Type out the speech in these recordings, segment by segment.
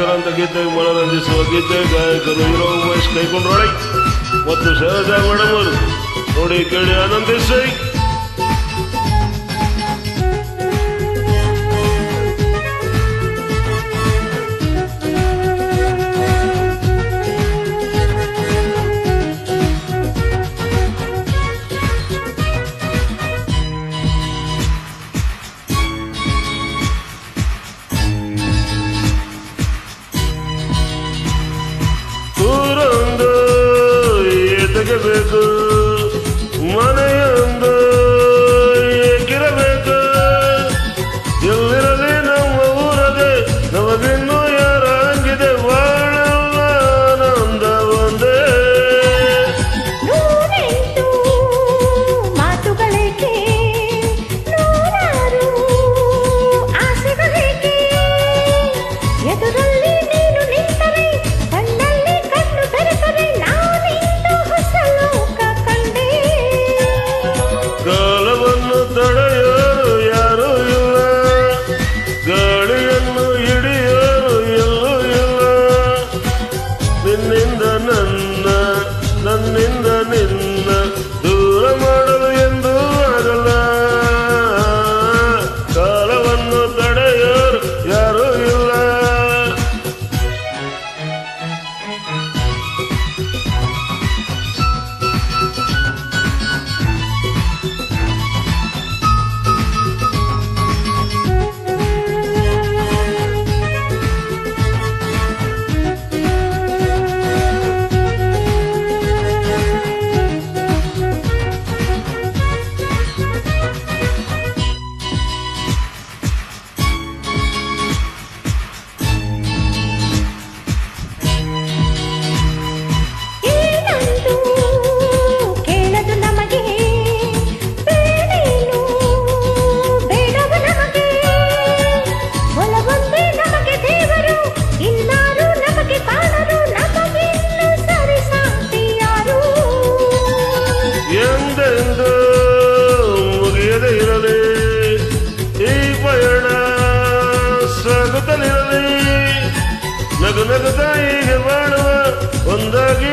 ಕಿಶೋರ ಅಂತ ಗೀತೆ, ಮನರಂಜಿಸುವ ಗೀತೆ, ಗಾಯಕರು ಇರೋ ವಯಸ್ಸು ಕೈಗೊಂಡ್ರೊಳಗೆ ಮತ್ತು ಸಹಜ ಮೇಡಮ್ ಅವರು ನೋಡಿ ಕೇಳಿ ಆನಂದಿಸಿ. gıdı gıdı ಜಗದಾಯಿಗೆ ಬಾಳುವ ಒಂದಾಗಿ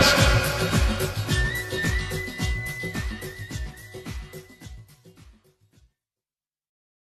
Yes.